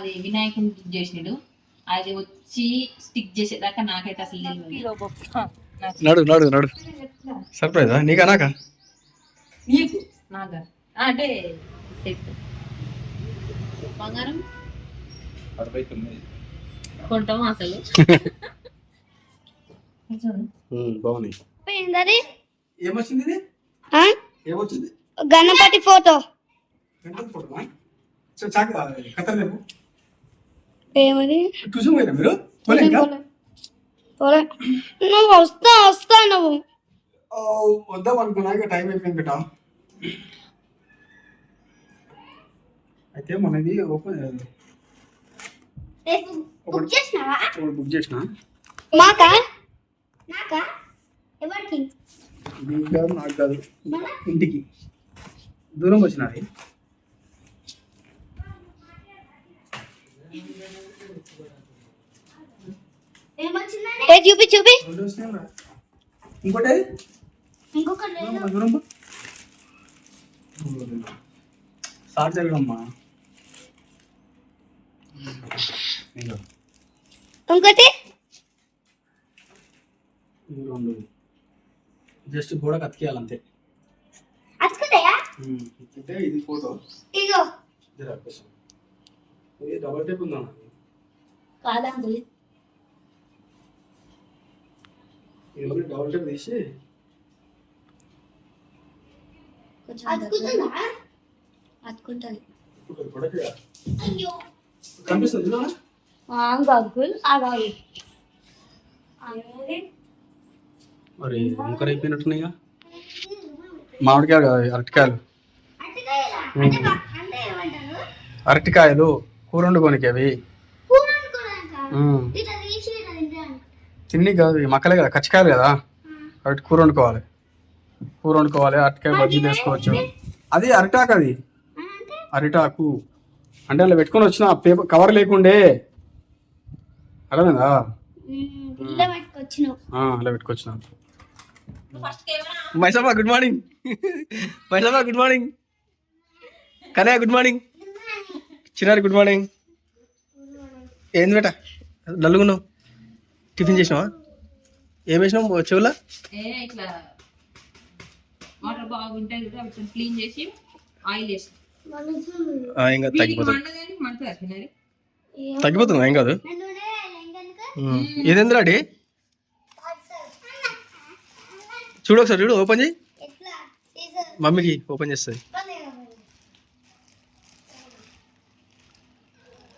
అది వినాయకుని బుక్ చేసినాడు అది వచ్చి స్టిక్ చేసేదాకా నాకైతే అసలు తెలియదు. నడు నడు నడు. సర్ప్రైజా? నీకా నాకా? నీకు? నాగా ఆ, అంటే బంగారం? కొంటాం అసలు? బాగున్నాయి. ఏమొచ్చింది? ఏమొచ్చింది? గణపతి ఫోటో. ఫోటో చాక కథ లేవు ఏమది ట్యూషన్ పోయినా మీరు? పోలే. పోలే. నువ్వు వస్తా వస్తా నువ్వు. వద్దాం అనుకున్నా ఇక టైం అయిపోయింది బిడ్డ. అయితే మనది ఓపెన్ ఒకటి. చేసినావా? ఒకటి బుక్ చేసిన? మాకా? నాకా? ఎవరికి? నీకు కాదు నాకు కాదు. ఇంటికి. దూరం వచ్చినది. ఏ చూపి చూపి. ఇంకోటి జస్ట్ గోడకు అతికేయాలంతే అతుకుతాయా ఉమ్, అంటే ఇది ఫోటో. ఇగో డబల్ టేప్ ఉందా కాదండి. ఒకటి డబల్ టేప్ తీసి? అతుకుంటుంది కనిపిస్తుంది? గగ్గుల్ మరి అయిపోయినట్టున్నాయిగా మామిడికాయలు కాదు, అరటికాయలు. అరటికాయలు? కూర వండుకోనికి అవి కూర వండుకోవడానికా? ఉమ్. ఇట్లా తీసి ఇట్లా తింటాను. తిన్ని కాదు ఈ మక్కలే కదా కచ్చకాయలు కదా. అరటి కూర వండుకోవాలి. కూర వండుకోవాలి అరటికాయ బజ్జీ వేసుకోవచ్చు అది అరిటాకు అది. అరిటాకు. అంటే అలా పెట్టుకొని వచ్చిన పేపర్ కవర్ లేకుండే. అర్థమైందా? అలా పెట్టుకొచ్చిన. Maisamma good morning Maisamma good morning Kanayya good morning చిన్నారి గుడ్ మార్నింగ్ ఏంది బేట? డల్లుగున్నావు? టిఫిన్ చేసినావా? ఏం వేసినావు చెవులా? ఏ ఇట్లా వాటర్ బాగుంటాయి కదా అవి క్లీన్ చేసి ఆయిల్ వేసి ఆ, ఏం కాదు వీటికి తగ్గిపోతుంది. తగ్గిపోతుంది? ఏం కాదు. నన్ను ఇంకెందుకు ఉమ్. ఇదేంది రాడి చూడు ఒకసారి చూడు ఓపెన్ చేయి. మమ్మీకి ఓపెన్ చేస్తుంది.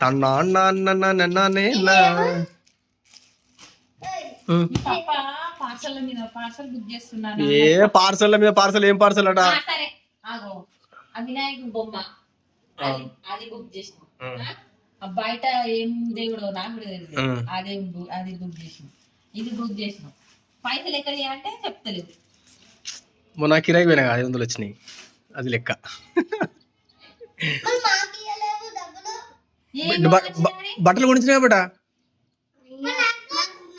తన్నా అన్న అన్న అన్న అన్న అన్నే నా. ఉమ్. పాప పార్సల్ మీద పార్సల్ బుక్ చేస్తున్నాను ఏ పార్సల్ మీద పార్సల్ ఏం పార్సల్ అట? వినాయకుడు బొమ్మ. అది బుక్ చేసిన. బయట ఏం దేవుడు నాకు తెలియదు. అదే అది బుక్ చేసిన. ఇది బుక్ చేసిన. పైసలు ఎక్కడ అంటే చెప్తలేదు. మొన్న కిరాయి పోయినా ఐదు వందలు వచ్చినాయి. అది లెక్క? బట్టలు కొనిచ్చినా బట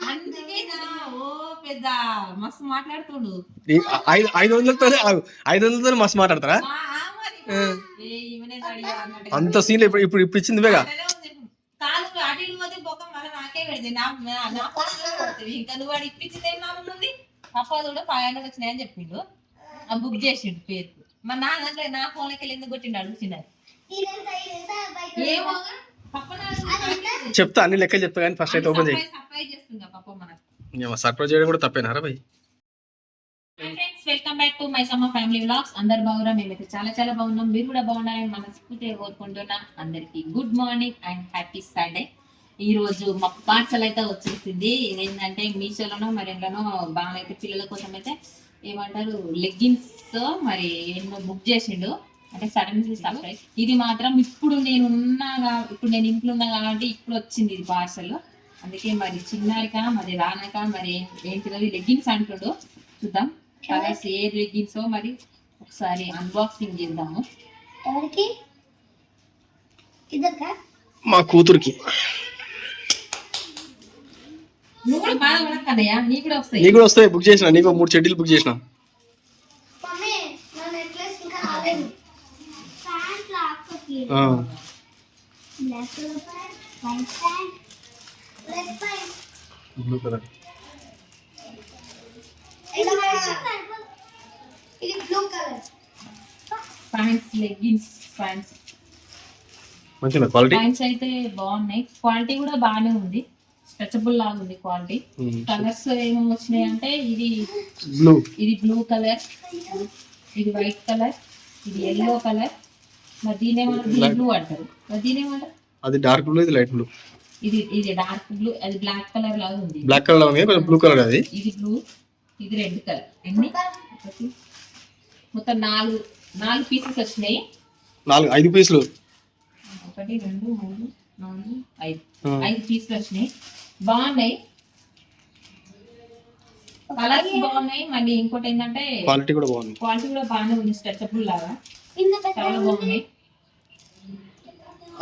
అందుకే కదా, ఓ పెద్ద మస్తు మాట్లాడుతుండు. ఐదు ఐదు వందలతో ఐదు వందలతో మస్తు మాట్లాడతారా? ఆ, ఆ మరి. ఏ ఈమెనే అడిగా అన్నట్టు. అంత సీన్ ఇప్పుడు ఇప్పుడు ఇప్పుడు ఇచ్చింది పప్ప కూడా ఫైవ్ హండ్రెడ్ వచ్చినాయని చెప్పిండు. ఆ బుక్ చేసిండు పేరు. మరి నా దాంట్లో నా ఫోన్లోకి వెళ్ళి ఎందుకు కొట్టిండు అడుగుతున్నారు చెప్తా అన్ని లెక్కలు చెప్తా కానీ ఫస్ట్ అయితే ఓపెన్ చేయి. సర్ప్రైజ్ చేయడం కూడా తప్పేనారా భయ్? Friends welcome back to my సమ్మ ఫ్యామిలీ వ్లాగ్స్ అందరు బాగున్నా మేమైతే చాలా చాలా బాగున్నాం. మీరు కూడా బాగున్నారని మనస్ఫూర్తిగా కోరుకుంటున్నాం. అందరికి good morning and happy Sunday ఈ రోజు మా పార్సల్ అయితే వచ్చేసింది. ఏంటంటే మీషోలోనో మరి ఎందులోనో బాగా అయితే పిల్లల కోసం అయితే ఏమంటారు లెగ్గిన్స్ మరి ఎన్నో బుక్ చేసిండు. అంటే సడన్ సర్ప్రైజ్ ఇది మాత్రం ఇప్పుడు నేను ఉన్నా ఇప్పుడు నేను ఇంట్లో ఉన్నా కాబట్టి ఇప్పుడు వచ్చింది ఇది పార్సల్ అందుకే మరి చిన్నారిక మరి రానక మరి ఏం- ఏంటిదో లెగ్గిన్స్ అంటుడు. చూద్దాం. కలర్స్ ఏ లెగ్గిన్స్ మరి ఒకసారి అన్బాక్సింగ్ చేద్దాము. ఎవరికి? ఇద్దరికా? మా కూతురికి. నువ్వు కూడా కూడా వస్తాయి. నీకు కూడా వస్తాయి. బుక్ చేసిన. నీకు మూడు చెడ్డీలు బుక్ చేసిన. Black colour pant white pant red pant blue colour. ఇది blue colour pants leggings pants మంచిగా క్వాలిటీ ప్యాంట్స్ అయితే బాగున్నాయి. క్వాలిటీ కూడా బాగానే ఉంది. స్ట్రెచబుల్ లాగా ఉంది క్వాలిటీ కలర్స్ ఏమేమి వచ్చినాయి అంటే ఇది బ్లూ ఇది బ్లూ కలర్ ఇది వైట్ కలర్ ఇది ఎల్లో కలర్ మరి దీని ఏమంటారు? బ్లూ అంటారు. మరి దీని ఏమంటారు? అది డార్క్ బ్లూ ఇది లైట్ బ్లూ ఇది ఇది డార్క్ బ్లూ అది బ్లాక్ కలర్ లాగా ఉంది. బ్లాక్ కలర్ ఉంది కొంచెం బ్లూ కలర్ అది. ఇది బ్లూ ఇది రెడ్ కలర్ ఎన్ని? ఒకటి. మొత్తం నాలుగు నాలుగు పీసెస్ వచ్చినాయి. నాలుగు ఐదు పీసులు ఒకటి రెండు మూడు నాలుగు ఐదు. ఐదు పీసులు వచ్చినాయి. బాగున్నాయి. కలర్స్ బాగున్నాయి. మళ్ళీ ఇంకోటి ఏంటంటే క్వాలిటీ కూడా బాగుంది. క్వాలిటీ కూడా బాగానే ఉంది స్ట్రెచబుల్ లాగా. చాలా బాగున్నాయి.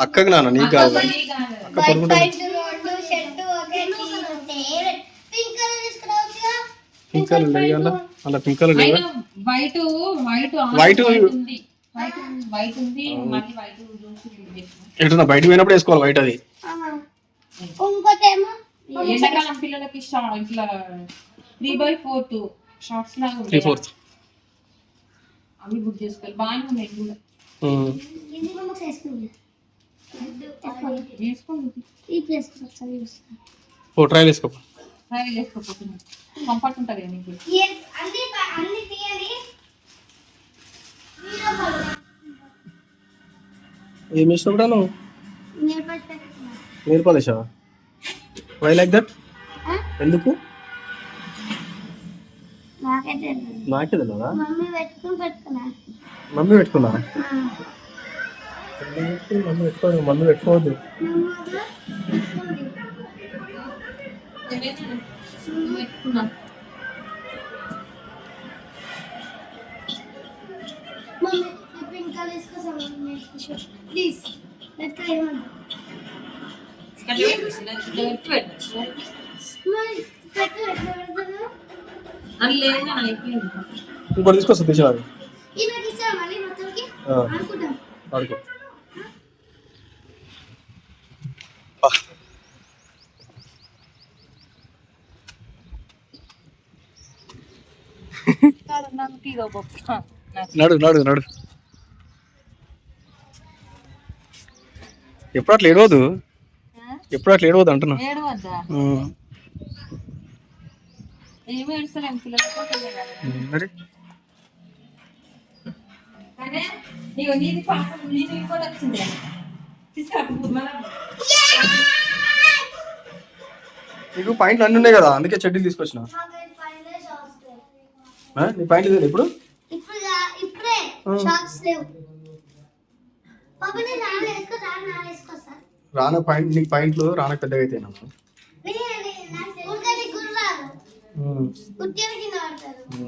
అక్కకి నాన్న నీకు కాదు. అక్క పడుకుంటుంది. రెండు షర్ట్ ఒకటి పింక్ కలర్ లేదు అలా అలా పింక్ కలర్ లేదా వైట్ వైట్ వైట్ వైట్ ఉంది. మళ్ళీ వైట్ చూసి చేసిన. ఎటున్నా బయటకు పోయినప్పుడు వేసుకోవాలి వైట్ అది. ఎండాకాలం పిల్లలకి ఇట్లా త్రీ బై ఫోర్త్ షార్ట్స్ లాగా త్రీ ఫోర్త్. అవి బుక్ చేసుకోవాలి. బాగానే ఉన్నాయి ఓ ట్రైల్ వేసుకో. ట్రై చేసుకోకపోతున్నాం కంఫర్ట్ ఉంటుంది కదా మీకు అన్ని అన్ని తీయాలి. ఏం నువ్వు? వై లైక్ దట్ ఎందుకు. నాకే తెలియదా మమ్మీ పెట్టుకుని పెట్టుకున్నా. మమ్మీ పెట్టుకున్నా? మమ్మీ పెట్టుకోదు మమ్మీ పెట్టుకోవద్దు. తీసుకొస్తాం ప్లీజ్ పెట్టుకో ఏమన్నా ఇక్కడ పెట్టేసి, ఇక్కడ పెట్టి పెట్టచ్చు మరి పెట్టు ఎట్లా పెడతారు అని లేదు అని అయిపోయింది ఇంకోటి తీసుకొస్తా తీసేవాడు ఇలా తీసా మళ్ళీ మొత్తంకి అనుకుంటాం ఆడుకో గొప్ప నడు నడు నడు. ఎప్పుడు అట్లా ఏడవద్దు? ఎప్పుడు అట్లా ఏడవద్దు అంటున్నా మరి? నీది పాప నీది నీకు పాయింట్లు అన్నీ ఉన్నాయి కదా అందుకే చెడ్డీలు తీసుకొచ్చిన? నీ పాయింట్లు తెలియదు ఇప్పుడు. రాన పాయింట్ నీకు పాయింట్లు రాన పెద్దగా అయితే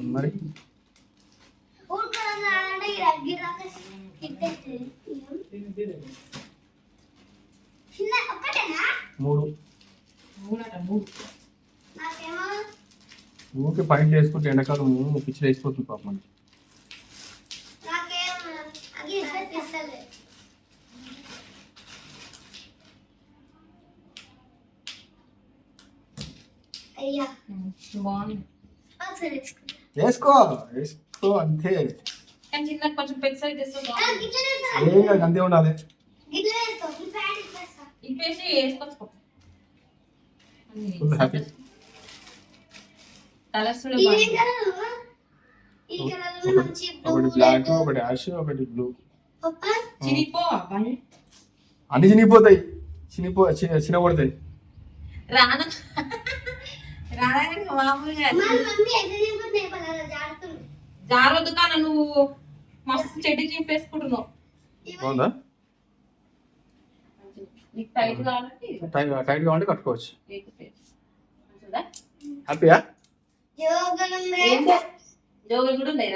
మరి? చిన్న మూడు. మూడట మూడు. నాకేమో ఊరికి పాయింట్లు వేసుకుంటే ఎండాకాలం పిచ్చిలు వేసిపోతుంది పాప మనకి నాకేమో అది ఇస్తలే అయ్యా. బాగుంది. ఒకసారి వేసుకుంటా వేసుకో వేసుకో అంతే. కానీ చిన్న కొంచెం పెద్ద సైజ్ చేస్తే ఆ, గిట్ల వేస్తా. ఏం కాదు, అంతే ఉండాలి గిట్ల వేసుకో ఈ ప్యాంట్ ఇప్పేస్తా. ఇప్పేసి వేసుకోవచ్చు కలర్స్ ఒకటి బ్లూ బ్లాక్ ఒకటి యాష్ ఒకటి బ్లూ పప్పా? చినిపో అబ్బాయి. అన్ని చినిగిపోతాయి. చినిపో చినబడతాయి రాన మామూలుగా జారవద్దు కానీ నువ్వు మస్తు చెడ్డి చింపేసుకుంటున్నావు. నీకు టైట్ కాబట్టి టైట్ టైట్ కావాలంటే కట్టుకోవచ్చు? హ్యాపీయా? జోగులు కూడా ఉన్నాయి?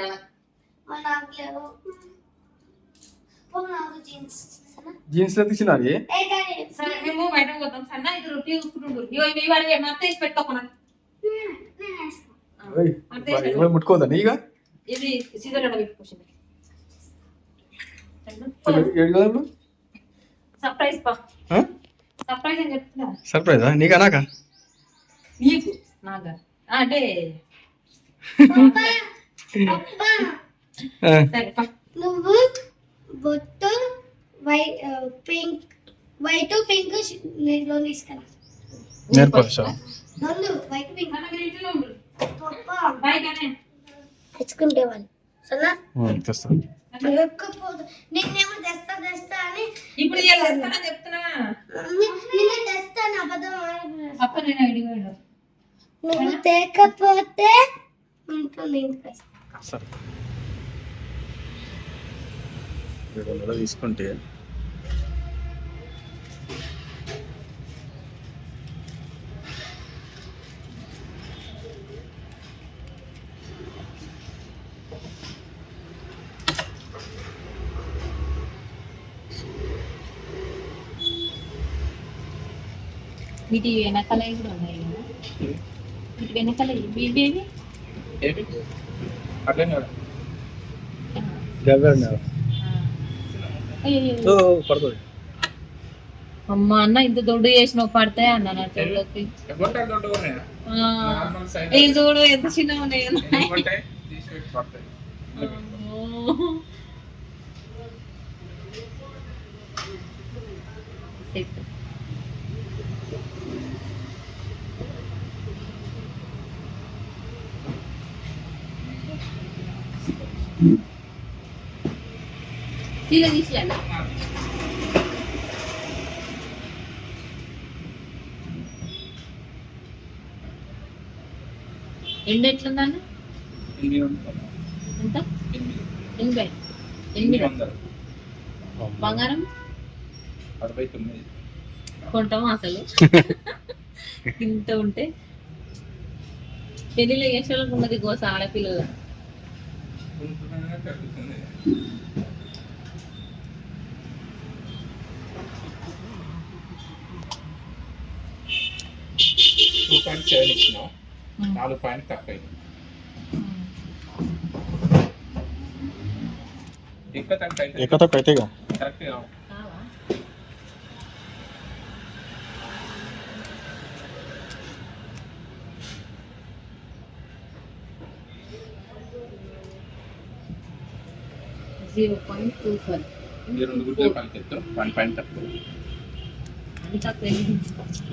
జీన్స్లో తీసినది ఏ కానీ సరే మేము బయటకు పోతాం. సన్న ఇది రొట్టి చూసుకుంటుండ్రు ఇగో ఇవి వాడి మత్త వేసి ముట్టుకోదా నీగా ఇది సీజన్లో పెట్టుకోసింది సర్ప్రైజ్ పా? సర్ప్రైజ్ అని చెప్తున్నా. సర్ప్రైజా నీకా నాకా? నీకు? నాగా అంటే. నువ్వు బొట్టు వైట్ పింక్ వైట్ పింక్ నేను నేర్పొచ్చా వైట్ పింక్. తెచ్చుకుంటే వాళ్ళు. సరేనా? తెస్తా తెస్తా అని ఇప్పుడు చెప్తున్నా. తెస్తాను అబద్ధం ఆడకు. అప్ప నేను అడిగాడు నువ్వు తేకపోతే ఉంటుంది తీసుకుంటే వీటి వెనకాల కూడా ఉన్నాయి కదా. వీటి వెనకాల ఇవి ఇవి ఇవి ఏమి అట్లే కదా. అయ్యో పడుతుంది అమ్మ అన్న ఇంత దొడ్డు చేసినావు పడతాయి అన్న నా చెవులకి? ఏ చూడు ఎంత చిన్న ఉన్నాయి సెట్. సీల తీసిలేనా ఎండ వందలు ఎంత? ఎనిమిది ఎనభై ఎనిమిది ఎనిమిది వందలు బంగారం? అరవై తొమ్మిది. కొంటాం అసలు? ఇంత ఉంటే. పెళ్ళిలో యశాలకు ఉన్నది గోస ఆడపిల్లలు. పాయింట్ సెవెన్ ఇచ్చినాం నాలుగు పాయింట్ తక్కువ అయింది ఎక్కువ తక్కువ అయితే ఏకతకు అయితేగా కరెక్ట్ కావు కావా? Zero point two five.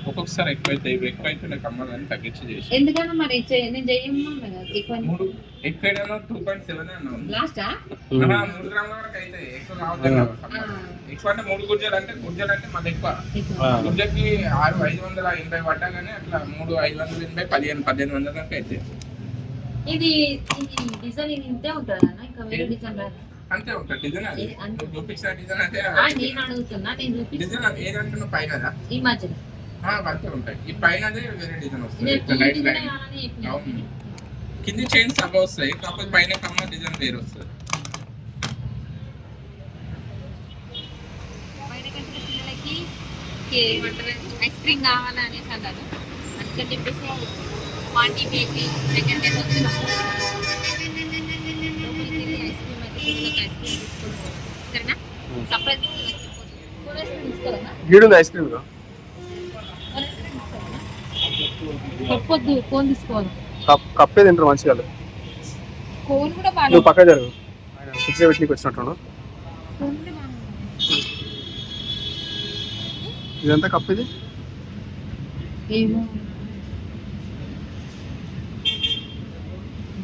ఒక్కొక్కసారి ఎక్కువ అయితే ఎక్కువ అయితే నాకు అమ్మాలని తగ్గించి చేసి ఎందుకన్నా మరి నేను చెయ్యమన్నా కదా? ఎక్కువ మూడు ఎక్కువ టూ పాయింట్ సెవెన్ అన్నాం లాస్టా? ఆహా, మూడు గ్రాముల వరకు అయితే ఎక్కువ ఎక్కువ అంటే మూడు గుజ్జలు అంటే గుజ్జలు అంటే మళ్ళీ ఎక్కువ. గుజ్జకి ఆరు ఐదు వందల ఎనభై పడ్డా కానీ అట్లా మూడు ఐదు వందల ఎనభై పదిహేను పదిహేను వందల దాకా అయితే. ఇది ఇది డిజైన్ ఇది ఇంతే ఉంటుందా ఇంకా వేరే డిజైన్ రాదు. అంతే ఉంటుంది డిజైన్ అది. ఏ- అంతే. నువ్వు చూపించిన డిజైన్ అయితే ఆ, నేను అడుగుతున్నా నేను చూపిస్తా. డిజైన్ అది ఏదంటున్నావు పైన ఈ మధ్యలో. అంతే ఉంటాయి. ఈ పైన వేరే డిజైన్ వస్తుంది. నేను ఇట్లా ఈ లైట్ డిజైన్ లైట్. కావాలని చెప్పినా. అవును. కింది చైన్స్ సగ వస్తాయి కాకపోతే పైన కమ్మ డిజైన్ వేరే వస్తుంది. బయట కట్టిన పిల్లలకి కే- ఏమంటారు ఐస్ క్రీమ్ కావాలని అనేసి అన్నారు అందుకని చెప్పేసి పార్టీ బేకరీ సెకండ్ డే వచ్చినాం గీడుంది ఐస్ క్రీమ్ చెప్పొద్దు కోన్ తీసుకోవాలి. కప్ కప్పే తింటారు మంచిగా. కోన్ కూడా బాగా నువ్వు పక్క జరుగు. ఫిక్స్ పెట్టినకి వచ్చినట్టు ఇదంతా కప్ ఇది? ఏమో.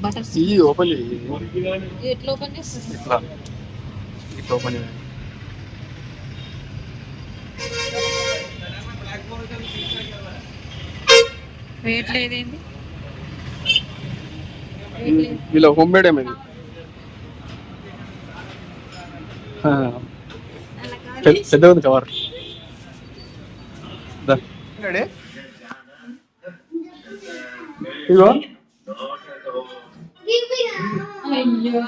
బటర్ ఇది ఓపెన్ ఎట్లా ఓపెన్ చేస్తుంది ఇట్లా. ఇట్లా ఓపెన్ చేయాలి. రేట్ లేదేంటి రేట్ లేదు. వీళ్ళ హోమ్ మేడ్ ఏమైంది. పెద్ద ఉంది కవర్ దా.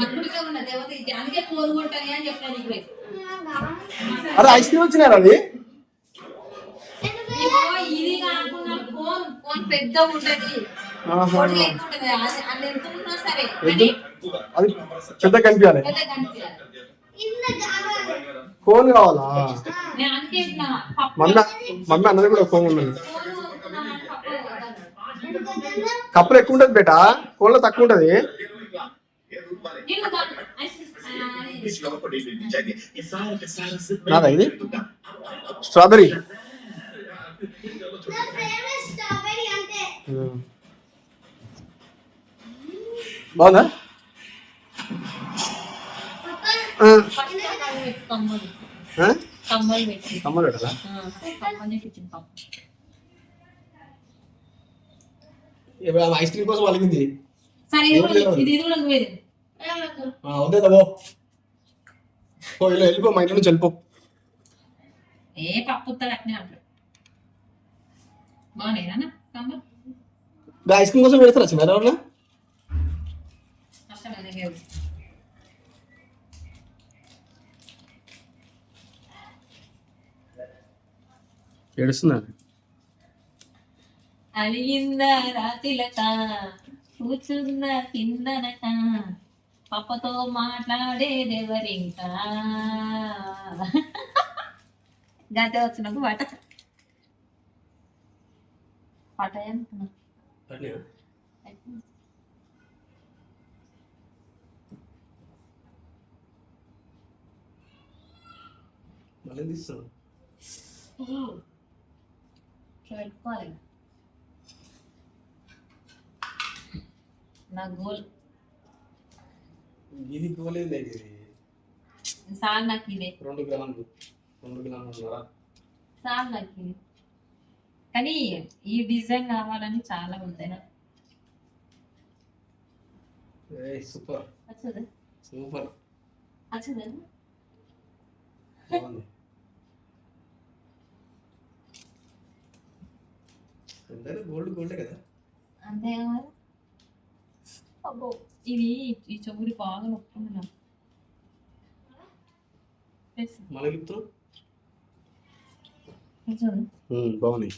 అక్కడికే ఉన్నది దేవత ఇది అందుకే అని చెప్పాను ఇప్పుడే. అరే ఐస్ క్రీమ్ వచ్చినారు అది? ఇది కాకుండా ఫోన్ ఫోన్ పెద్ద ఉంటది. అది ఉన్నా పెద్ద కనిపించాలి. ఫోన్ కావాలా? మమ్మీ మమ్మీ అన్నది కూడా ఫోన్ ఉన్నది. ఎందుకంటే కప్పులు ఎక్కువ ఉంటుంది బేట? ఫోన్లో తక్కువ ఉంటుంది. నాదా ఇది స్ట్రాబెరీ బాగుందా కమ్మలు పెట్టు, కమ్మలు ఆ? కమ్మలు పెట్టి కమ్మలు పెట్టదా కమ్మలు కిచెన్ కమ్మ ఐస్ క్రీమ్ కోసం అలిగింది సరే ఇది కూడా నువ్వేది పో ఓ ఇలా వెళ్ళిపో మా ఇంట్లో నుంచి వెళ్ళిపో. ఏ పప్పు ఐస్ క్రీమ్ కోసం పెడతారా చిన్న కష్టమైన ఏడుస్తున్నా అలిగిందా రాతిలక కూర్చుంద కిందనక పప్పతో మాట్లాడేదెవరింకా గంటే వచ్చినప్పుడు పాట పాట నా గోల్. ఇది గోలేదు ఇది. సార్ నాకు ఇదే. రెండు గ్రాములు రెండు గ్రాములు సార్ నాకు ఇది. కానీ ఈ డిజైన్ కావాలని చాలా ఉంది నాకు. సూపర్. సూపర్. గోల్డ్ గోల్డే కదా. అంతే అబ్బో ఇది ఈ చెవుడి బాగా నాకు చూడు. బాగున్నాయి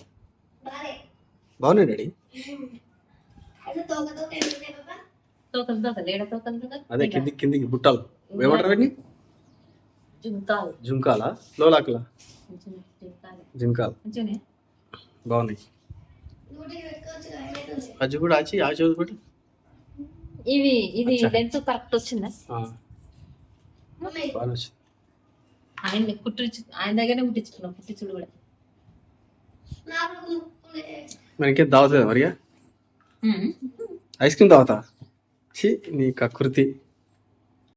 బాగున్నాయి డాడీ అది తోక తోకలు కింది కిందికి బుట్టాలు ఏమంటారు వీటిని జుంకాలు జుంకాలా లోలాకులా జుంకాలు బాగున్నాయి అజ్జు కూడా ఆచి ఆ చదువు పెట్టి ఇవి ఇది అచ్చా. లెంత్ కరెక్ట్ వచ్చిందా? ఆయన కుట్టించు ఆయన దగ్గరనే కుట్టించుకున్నాం కుట్టించుడు కూడా. నాకు ముక్కులే. మరి ఐస్ క్రీమ్ ఛీ నీ కకృతి